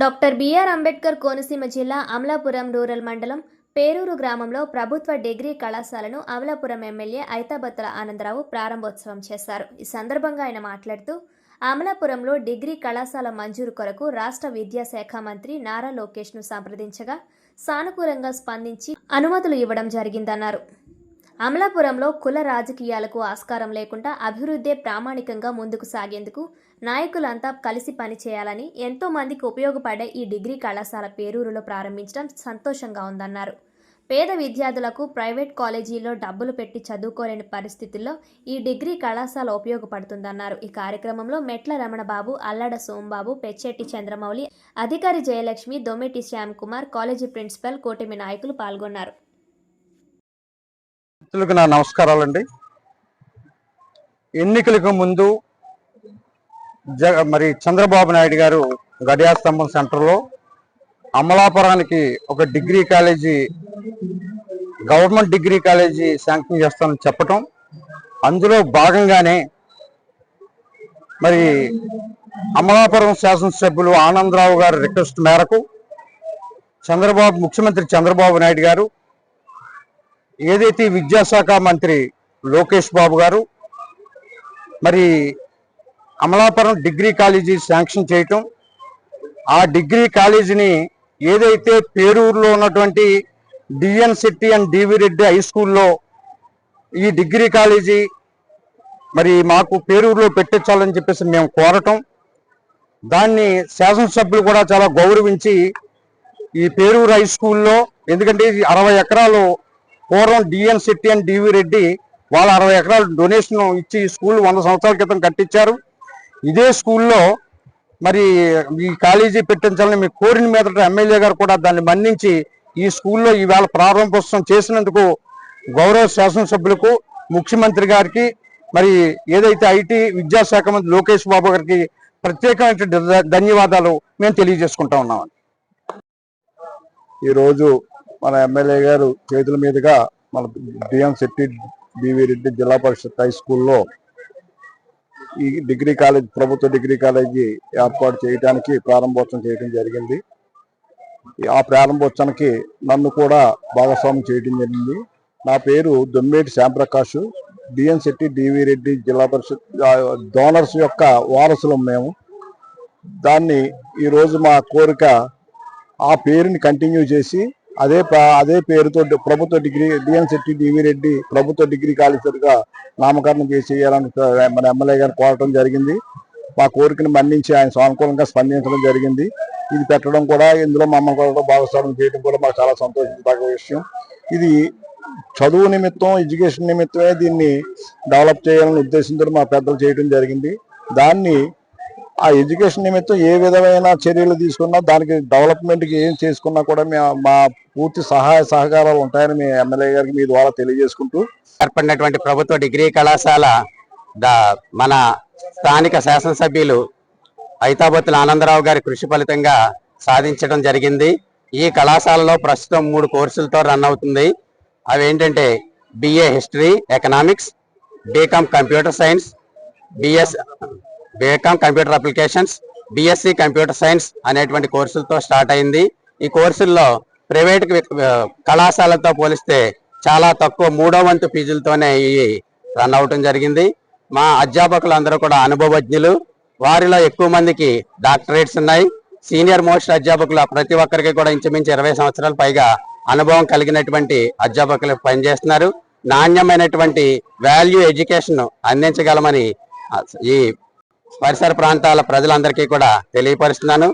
Doctor BR Ambedkar Konaseema జిల్లా Amalapuram rural మండలం పేరూరు గ్రామంలో ప్రభుత్వ డిగ్రీ కళాశాలను అమలాపురం ఎమ్మెల్యే ఐతాబత్తుల ఆనందరావు ప్రారంభోత్సవం చేశారు. ఈ సందర్భంగా ఆయన మాట్లాడుతూ అమలాపురంలో డిగ్రీ కళాశాల మంజూరు కొరకు రాష్ట్ర విద్యాశాఖ మంత్రి నారా లోకేష్ను సంప్రదించగా సానుకూలంగా స్పందించి అనుమతులు ఇవ్వడం జరిగిందన్నారు. అమలాపురంలో కుల రాజకీయాలకు ఆస్కారం లేకుండా అభివృద్ధే ప్రామాణికంగా ముందుకు సాగేందుకు నాయకులంతా కలిసి పనిచేయాలని ఎంతో మందికి ఉపయోగపడే ఈ డిగ్రీ కళాశాల పేరూరులో ప్రారంభించడం సంతోషంగా ఉందన్నారు. పేద విద్యార్థులకు ప్రైవేట్ కాలేజీల్లో డబ్బులు పెట్టి చదువుకోలేని పరిస్థితుల్లో ఈ డిగ్రీ కళాశాల ఉపయోగపడుతుందన్నారు. ఈ కార్యక్రమంలో మెట్ల రమణబాబు అల్లడ సోంబాబు పెచ్చెట్టి చంద్రమౌళి అధికారి జయలక్ష్మి దొమ్మెటి శ్యామ్ కుమార్ కాలేజీ ప్రిన్సిపల్ కూటమి నాయకులు పాల్గొన్నారు. మిత్రులకు నా నమస్కారాలండి. ఎన్నికలకు ముందు జ మరి చంద్రబాబు నాయుడు గారు గడియాస్తంభం సెంటర్లో అమలాపురానికి ఒక degree college government degree college sanction చేస్తానని చెప్పటం. అందులో భాగంగానే మరి అమలాపురం శాసనసభ్యులు ఆనందరావు గారి రిక్వెస్ట్ మేరకు చంద్రబాబు ముఖ్యమంత్రి చంద్రబాబు నాయుడు గారు ఏదైతే విద్యాశాఖ మంత్రి లోకేష్ బాబు గారు మరి అమలాపురం డిగ్రీ కాలేజీ శాంక్షన్ చేయటం ఆ డిగ్రీ కాలేజీని ఏదైతే పేరూరులో ఉన్నటువంటి DN Shetty and DV Reddy high స్కూల్లో ఈ డిగ్రీ కాలేజీ మరి మాకు పేరూరులో పెట్టించాలని చెప్పేసి మేము కోరటం దాన్ని శాసనసభ్యులు కూడా చాలా గౌరవించి ఈ పేరూరు హై స్కూల్లో ఎందుకంటే ఇది అరవై ఎకరాలు పూర్వం DN Shetty and DV Reddy వాళ్ళ అరవై ఎకరాలు డొనేషన్ ఇచ్చి ఈ స్కూల్ వంద సంవత్సరాల క్రితం కట్టించారు. ఇదే స్కూల్లో మరి ఈ కాలేజీ పెట్టించాలని మీ కోరిన మీద ఎమ్మెల్యే గారు కూడా దాన్ని మన్నించి ఈ స్కూల్లో ఈవేళ ప్రారంభోత్సవం చేసినందుకు గౌరవ శాసనసభ్యులకు ముఖ్యమంత్రి గారికి మరి ఏదైతే ఐటీ విద్యాశాఖ మంత్రి లోకేష్ బాబు గారికి ప్రత్యేకమైన ధన్యవాదాలు మేము తెలియజేసుకుంటా ఉన్నాం ఈరోజు మన ఎమ్మెల్యే గారు చేతుల మీదుగా మన డిఎం శెట్టి బివి రెడ్డి జిల్లా పరిషత్ హై స్కూల్లో ఈ డిగ్రీ కాలేజ్ ప్రభుత్వ డిగ్రీ కాలేజీ ఏర్పాటు చేయడానికి ప్రారంభోత్సవం చేయడం జరిగింది. ఆ ప్రారంభోత్సవానికి నన్ను కూడా భాగస్వామ్యం చేయడం జరిగింది. నా పేరు దొమ్మేటి శ్యాంప్రకాష్. డిఎన్ శెట్టి డివి రెడ్డి జిల్లా పరిషత్ డోనర్స్ యొక్క వారసులం మేము. దాన్ని ఈరోజు మా కోరిక ఆ పేరుని కంటిన్యూ చేసి అదే అదే పేరుతో ప్రభుత్వ degree DN Shetty DV Reddy ప్రభుత్వ డిగ్రీ కాలేజీగా నామకరణం చేసి చేయాలని మన ఎమ్మెల్యే గారు కోరటం జరిగింది. మా కోరికను మన్నించి ఆయన సానుకూలంగా స్పందించడం జరిగింది. ఇది పెట్టడం కూడా ఇందులో మమ్మల్ని కూడా భాగస్వామ్యం చేయడం కూడా మాకు చాలా సంతోషించదగ్గ విషయం. ఇది చదువు నిమిత్తం ఎడ్యుకేషన్ నిమిత్తమే దీన్ని డెవలప్ చేయాలని ఉద్దేశంతో మా పెద్దలు చేయడం జరిగింది. దాన్ని ఆ ఎడ్యుకేషన్ నిమిత్తం ఏ విధమైన చర్యలు తీసుకున్నా దానికి డెవలప్మెంట్కి ఏం చేసుకున్నా కూడా మేము మా పూర్తి సహాయ సహకారాలు ఉంటాయని మీ ఎమ్మెల్యే గారికి మీ ద్వారా తెలియజేసుకుంటూ ఏర్పడినటువంటి ప్రభుత్వ డిగ్రీ కళాశాల మన స్థానిక శాసనసభ్యులు ఐతాబత్తుల ఆనందరావు గారి కృషి ఫలితంగా సాధించడం జరిగింది. ఈ కళాశాలలో ప్రస్తుతం మూడు కోర్సులతో రన్ అవుతుంది. అవి ఏంటంటే BA history economics BCom computer science BS BCom computer applications BSc computer science అనేటువంటి కోర్సులతో స్టార్ట్ అయింది. ఈ కోర్సుల్లో ప్రైవేట్ కళాశాలతో పోలిస్తే చాలా తక్కువ మూడో వంతు ఫీజులతోనే ఇవి రన్ అవటం జరిగింది. మా అధ్యాపకులు అందరూ కూడా అనుభవజ్ఞులు. వారిలో ఎక్కువ మందికి డాక్టరేట్స్ ఉన్నాయి. సీనియర్ మోస్ట్ అధ్యాపకులు ప్రతి ఒక్కరికి కూడా ఇంచుమించు ఇరవై సంవత్సరాల పైగా అనుభవం కలిగినటువంటి అధ్యాపకులు పనిచేస్తున్నారు. నాణ్యమైనటువంటి వాల్యూ ఎడ్యుకేషన్ అందించగలమని ఈ పరిసర ప్రాంతాల ప్రజలందరికీ కూడా తెలియపరుస్తున్నాను.